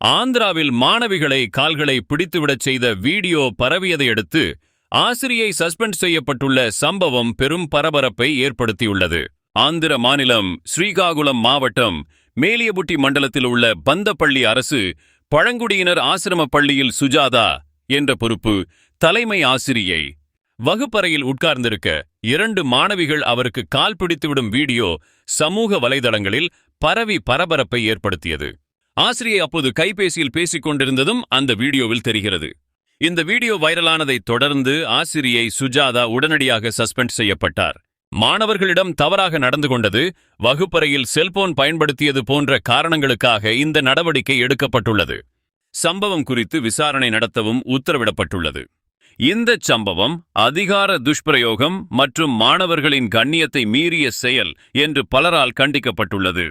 ஆந்திராவில் மாணவிகளை கால்களை பிடித்துவிடச் செய்த வீடியோ பரவியதை அடுத்து ஆசிரியை சஸ்பெண்ட் செய்யப்பட்டுள்ள சம்பவம் பெரும் பரபரப்பை ஏற்படுத்தியுள்ளது. ஆந்திர மாநிலம் ஸ்ரீகாகுளம் மாவட்டம் மேலியபுட்டி மண்டலத்தில் உள்ள பந்தப்பள்ளி அரசு பழங்குடியினர் ஆசிரம பள்ளியில் சுஜாதா என்ற பொறுப்பு தலைமை ஆசிரியை வகுப்பறையில் உட்கார்ந்திருக்க இரண்டு மாணவிகள் அவருக்கு கால் பிடித்துவிடும் வீடியோ சமூக வலைதளங்களில் பரவி பரபரப்பை ஏற்படுத்தியது. ஆசிரியை அப்போது கைபேசியில் பேசிக் கொண்டிருந்ததும் அந்த வீடியோவில் தெரிகிறது. இந்த வீடியோ வைரலானதைத் தொடர்ந்து ஆசிரியை சுஜாதா உடனடியாக சஸ்பெண்ட் செய்யப்பட்டார். மாணவர்களிடம் தவறாக நடந்து கொண்டது வகுப்பறையில் செல்போன் பயன்படுத்தியது போன்ற காரணங்களுக்காக இந்த நடவடிக்கை எடுக்கப்பட்டுள்ளது. சம்பவம் குறித்து விசாரணை நடத்தவும் உத்தரவிடப்பட்டுள்ளது. இந்த சம்பவம் அதிகார துஷ்பிரயோகம் மற்றும் மாணவர்களின் கண்ணியத்தை மீறிய செயல் என்று பலரால் கண்டிக்கப்பட்டுள்ளது.